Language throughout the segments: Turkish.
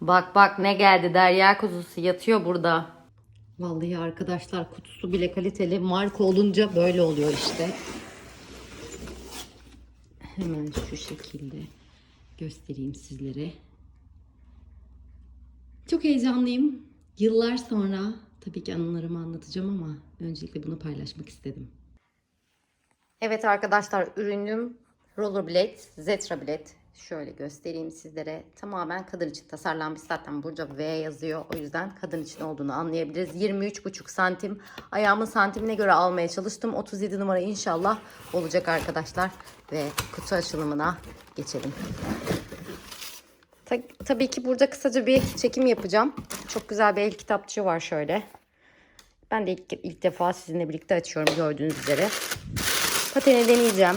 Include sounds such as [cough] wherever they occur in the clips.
Bak bak ne geldi Derya kuzusu yatıyor burada. Vallahi arkadaşlar kutusu bile kaliteli. Marka olunca böyle oluyor işte. Hemen şu şekilde göstereyim sizlere. Çok heyecanlıyım. Yıllar sonra tabii ki anılarımı anlatacağım ama öncelikle bunu paylaşmak istedim. Evet arkadaşlar ürünüm Rollerblade, Zetra Blade. Şöyle göstereyim sizlere. Tamamen kadın için tasarlanmış. Zaten burada V yazıyor. O yüzden kadın için olduğunu anlayabiliriz. 23,5 santim. Ayağımın santimine göre almaya çalıştım. 37 numara inşallah olacak arkadaşlar. Ve kutu açılımına geçelim. Ta- tabii ki burada kısaca bir çekim yapacağım. Çok güzel bir el kitapçığı var şöyle. Ben de ilk, ilk defa sizinle birlikte açıyorum gördüğünüz üzere. Pateni deneyeceğim.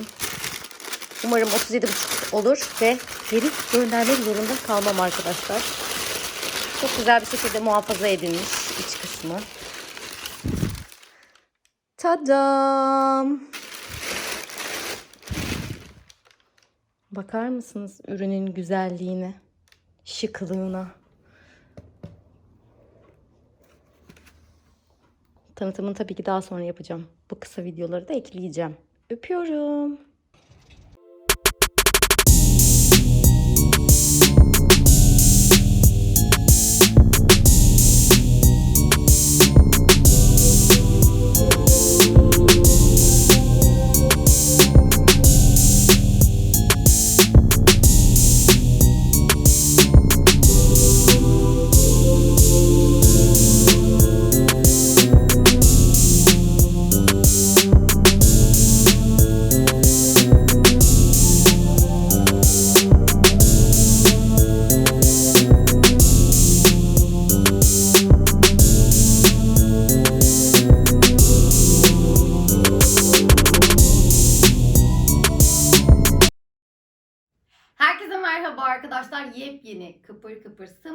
Umarım 37,5 olur ve geri göndermek zorunda kalmam arkadaşlar. Çok güzel bir şekilde muhafaza edilmiş iç kısmı. Tadam! Bakar mısınız ürünün güzelliğine, şıklığına? Tanıtımını tabii ki daha sonra yapacağım. Bu kısa videoları da ekleyeceğim. Öpüyorum.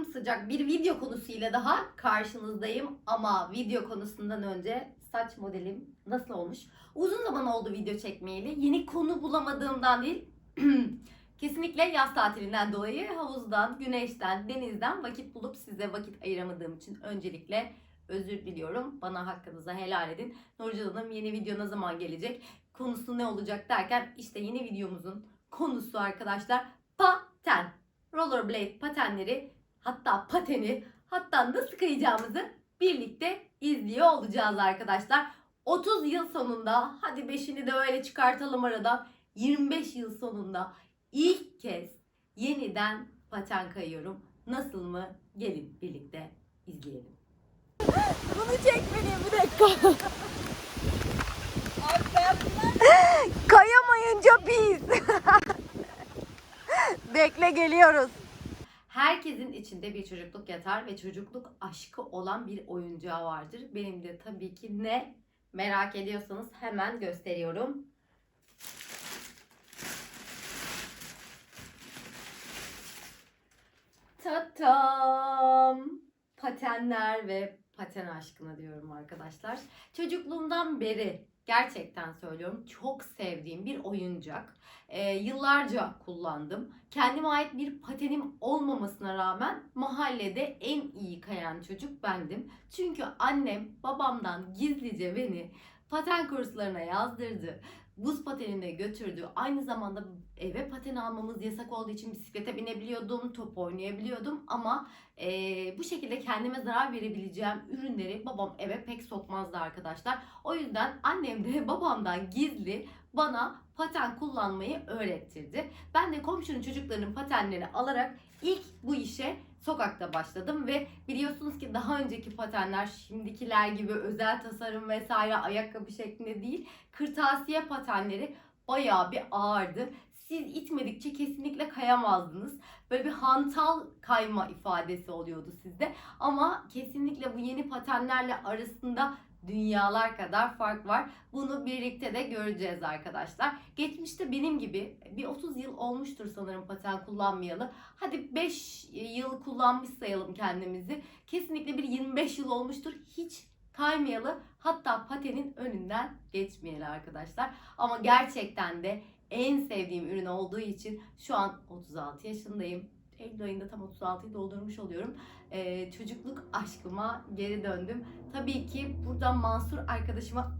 Sımsıcak bir video konusuyla daha karşınızdayım. Ama video konusundan önce saç modelim nasıl olmuş? Uzun zaman oldu video çekmeyeli. Yeni konu bulamadığımdan değil. [clears throat] Kesinlikle yaz tatilinden dolayı havuzdan, güneşten, denizden vakit bulup size vakit ayıramadığım için öncelikle özür diliyorum. Bana hakkınızı helal edin. Nurcan Hanım yeni video ne zaman gelecek? Konusu ne olacak derken işte yeni videomuzun konusu arkadaşlar paten. Rollerblade patenleri hatta pateni hatta nasıl kayacağımızı birlikte izliyor olacağız arkadaşlar. 30 yıl sonunda hadi 5'ini de öyle çıkartalım aradan 25 yıl sonunda ilk kez yeniden paten kayıyorum. Nasıl mı? Gelin birlikte izleyelim. Bunu çekmeliyim bir dakika. Kayamayınca biz. [laughs] Bekle geliyoruz. Herkesin içinde bir çocukluk yatar ve çocukluk aşkı olan bir oyuncağı vardır. Benim de tabii ki ne merak ediyorsanız hemen gösteriyorum. Tatam! Patenler ve paten aşkına diyorum arkadaşlar. Çocukluğumdan beri gerçekten söylüyorum çok sevdiğim bir oyuncak. Ee, yıllarca kullandım. Kendime ait bir patenim olmamasına rağmen mahallede en iyi kayan çocuk bendim. Çünkü annem babamdan gizlice beni paten kurslarına yazdırdı. Buz patenine götürdü. Aynı zamanda eve paten almamız yasak olduğu için bisiklete binebiliyordum, top oynayabiliyordum ama eee, bu şekilde kendime zarar verebileceğim ürünleri babam eve pek sokmazdı arkadaşlar. O yüzden annem de [laughs] babamdan gizli bana paten kullanmayı öğrettirdi. Ben de komşunun çocuklarının patenlerini alarak ilk bu işe sokakta başladım ve biliyorsunuz ki daha önceki patenler şimdikiler gibi özel tasarım vesaire ayakkabı şeklinde değil kırtasiye patenleri bayağı bir ağırdı. Siz itmedikçe kesinlikle kayamazdınız. Böyle bir hantal kayma ifadesi oluyordu sizde. Ama kesinlikle bu yeni patenlerle arasında dünyalar kadar fark var. Bunu birlikte de göreceğiz arkadaşlar. Geçmişte benim gibi bir 30 yıl olmuştur sanırım paten kullanmayalı. Hadi 5 yıl kullanmış sayalım kendimizi. Kesinlikle bir 25 yıl olmuştur. Hiç kaymayalı hatta patenin önünden geçmeyeli arkadaşlar. Ama gerçekten de en sevdiğim ürün olduğu için şu an 36 yaşındayım. Eylül ayında tam 36'yı doldurmuş oluyorum. Ee, çocukluk aşkıma geri döndüm. Tabii ki buradan Mansur arkadaşıma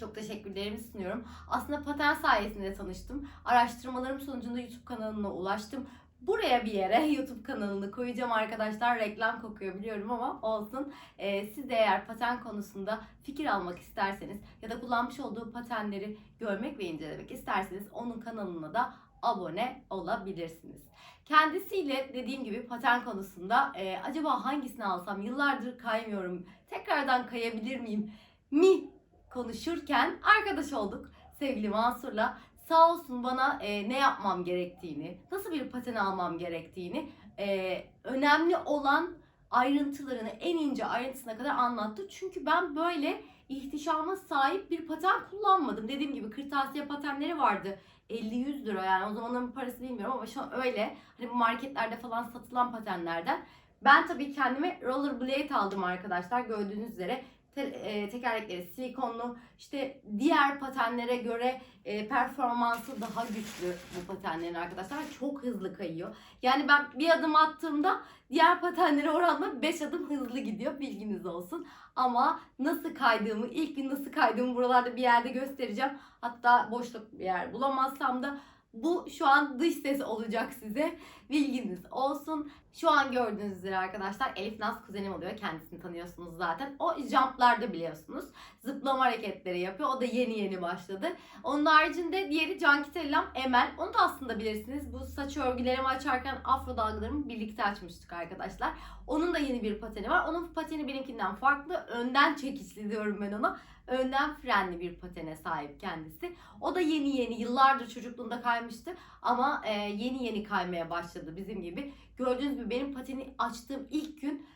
çok teşekkürlerimi sunuyorum. Aslında paten sayesinde tanıştım. Araştırmalarım sonucunda YouTube kanalına ulaştım. Buraya bir yere [laughs] YouTube kanalını koyacağım arkadaşlar. Reklam kokuyor biliyorum ama olsun. Ee, siz de eğer paten konusunda fikir almak isterseniz ya da kullanmış olduğu patenleri görmek ve incelemek isterseniz onun kanalına da abone olabilirsiniz. Kendisiyle dediğim gibi paten konusunda e, acaba hangisini alsam? Yıllardır kaymıyorum. Tekrardan kayabilir miyim? Mi konuşurken arkadaş olduk sevgili Mansur'la. Sağ olsun bana e, ne yapmam gerektiğini, nasıl bir paten almam gerektiğini, e, önemli olan ayrıntılarını en ince ayrıntısına kadar anlattı. Çünkü ben böyle ihtişama sahip bir paten kullanmadım. Dediğim gibi kırtasiye patenleri vardı. 50-100 lira yani o zamanın parası bilmiyorum ama şu an öyle. Hani marketlerde falan satılan patenlerden. Ben tabii kendime rollerblade aldım arkadaşlar gördüğünüz üzere. Te- e, tekerlekleri silikonlu. İşte diğer patenlere göre e, performansı daha güçlü bu patenlerin arkadaşlar. Çok hızlı kayıyor. Yani ben bir adım attığımda diğer patenlere oranla 5 adım hızlı gidiyor. Bilginiz olsun. Ama nasıl kaydığımı, ilk gün nasıl kaydığımı buralarda bir yerde göstereceğim. Hatta boşluk bir yer bulamazsam da bu şu an dış ses olacak size. Bilginiz olsun. Şu an gördüğünüz üzere arkadaşlar Elif Naz kuzenim oluyor. Kendisini tanıyorsunuz zaten. O jumplarda biliyorsunuz. Zıplama hareketleri yapıyor. O da yeni yeni başladı. Onun haricinde diğeri Cankitellam Emel. Onu da aslında bilirsiniz. Bu saç örgülerimi açarken afro dalgalarımı birlikte açmıştık arkadaşlar. Onun da yeni bir pateni var. Onun pateni benimkinden farklı. Önden çekiçli diyorum ben ona. Önden frenli bir patene sahip kendisi. O da yeni yeni yıllardır çocukluğunda kaymıştı. Ama e, yeni yeni kaymaya başladı bizim gibi. Gördüğünüz gibi benim pateni açtığım ilk gün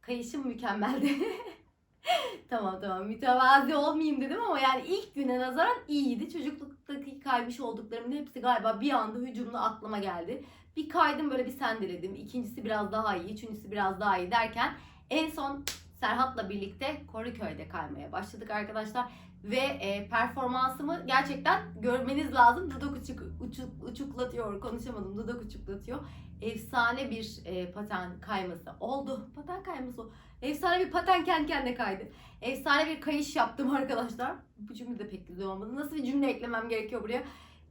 kayışım mükemmeldi. [laughs] tamam tamam mütevazi olmayayım dedim ama yani ilk güne nazaran iyiydi. Çocukluktaki kaymış olduklarımın hepsi galiba bir anda hücumla aklıma geldi. Bir kaydım böyle bir sendeledim. İkincisi biraz daha iyi, üçüncüsü biraz daha iyi derken en son Serhat'la birlikte Koruköy'de kaymaya başladık arkadaşlar. Ve e, performansımı gerçekten görmeniz lazım. Dudak uçuk, uçuk, uçuklatıyor, konuşamadım. Dudak uçuklatıyor. Efsane bir e, paten kayması oldu. Paten kayması oldu. Efsane bir paten kendi kendine kaydı. Efsane bir kayış yaptım [laughs] arkadaşlar. Bu cümle de pek güzel olmadı. Nasıl bir cümle eklemem gerekiyor buraya?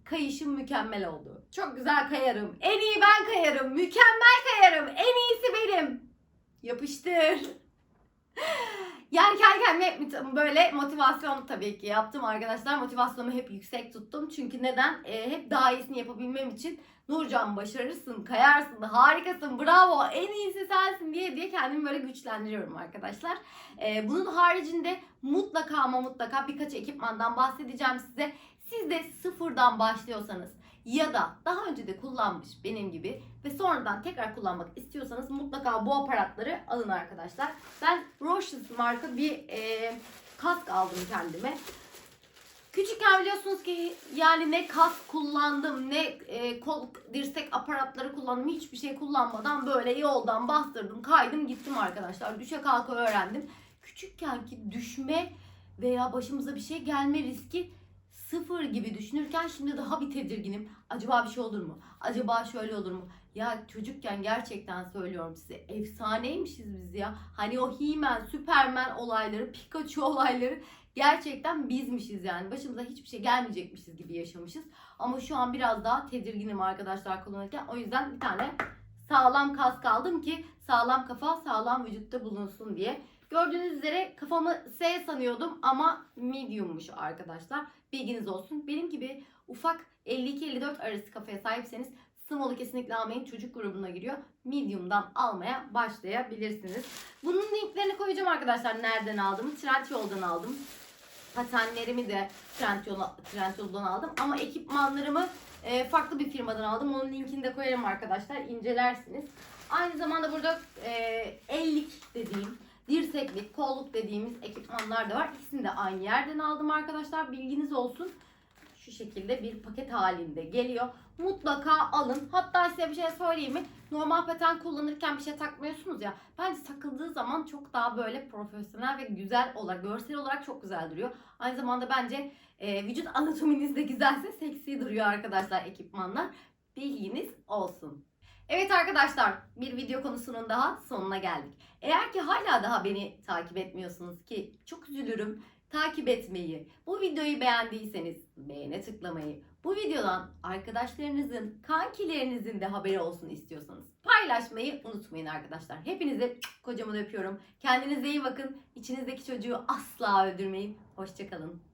Kayışım mükemmel oldu. Çok güzel kayarım. En iyi ben kayarım. Mükemmel kayarım. En iyisi benim. Yapıştır. [laughs] Kendi kendime böyle motivasyon tabii ki yaptım arkadaşlar. Motivasyonumu hep yüksek tuttum. Çünkü neden? Ee, hep daha iyisini yapabilmem için Nurcan başarırsın, kayarsın, harikasın, bravo, en iyisi sensin diye diye kendimi böyle güçlendiriyorum arkadaşlar. Ee, bunun haricinde mutlaka ama mutlaka birkaç ekipmandan bahsedeceğim size. Siz de sıfırdan başlıyorsanız ya da daha önce de kullanmış benim gibi ve sonradan tekrar kullanmak istiyorsanız mutlaka bu aparatları alın arkadaşlar. Ben Roches marka bir e, kask aldım kendime. Küçükken biliyorsunuz ki yani ne kask kullandım ne e, kol dirsek aparatları kullandım hiçbir şey kullanmadan böyle yoldan bastırdım kaydım gittim arkadaşlar düşe kalka öğrendim. Küçükken ki düşme veya başımıza bir şey gelme riski sıfır gibi düşünürken şimdi daha bir tedirginim. Acaba bir şey olur mu? Acaba şöyle olur mu? Ya çocukken gerçekten söylüyorum size efsaneymişiz biz ya. Hani o He-Man, Superman olayları, Pikachu [laughs] olayları gerçekten bizmişiz yani. Başımıza hiçbir şey gelmeyecekmişiz gibi yaşamışız. Ama şu an biraz daha tedirginim arkadaşlar kullanırken. O yüzden bir tane sağlam kask aldım ki sağlam kafa sağlam vücutta bulunsun diye. Gördüğünüz üzere kafamı S sanıyordum ama mediummuş arkadaşlar. Bilginiz olsun. Benim gibi ufak 52-54 arası kafaya sahipseniz small'u kesinlikle almayın. Çocuk grubuna giriyor. Medium'dan almaya başlayabilirsiniz. Bunun linklerini koyacağım arkadaşlar. Nereden aldım? Trendyol'dan aldım. Patenlerimi de Trendyol, Trendyol'dan aldım. Ama ekipmanlarımı e, farklı bir firmadan aldım. Onun linkini de koyarım arkadaşlar. İncelersiniz. Aynı zamanda burada e, ellik dediğim dirseklik, kolluk dediğimiz ekipmanlar da var. İkisini de aynı yerden aldım arkadaşlar. Bilginiz olsun. Şekilde bir paket halinde geliyor. Mutlaka alın. Hatta size bir şey söyleyeyim mi? Normal paten kullanırken bir şey takmıyorsunuz ya. Bence takıldığı zaman çok daha böyle profesyonel ve güzel olarak, görsel olarak çok güzel duruyor. Aynı zamanda bence e, vücut anatominiz de güzelse seksi duruyor arkadaşlar ekipmanlar. Bilginiz olsun. Evet arkadaşlar bir video konusunun daha sonuna geldik. Eğer ki hala daha beni takip etmiyorsunuz ki çok üzülürüm. Takip etmeyi, bu videoyu beğendiyseniz beğene tıklamayı, bu videodan arkadaşlarınızın, kankilerinizin de haberi olsun istiyorsanız paylaşmayı unutmayın arkadaşlar. Hepinizi kocaman öpüyorum. Kendinize iyi bakın. İçinizdeki çocuğu asla öldürmeyin. Hoşçakalın.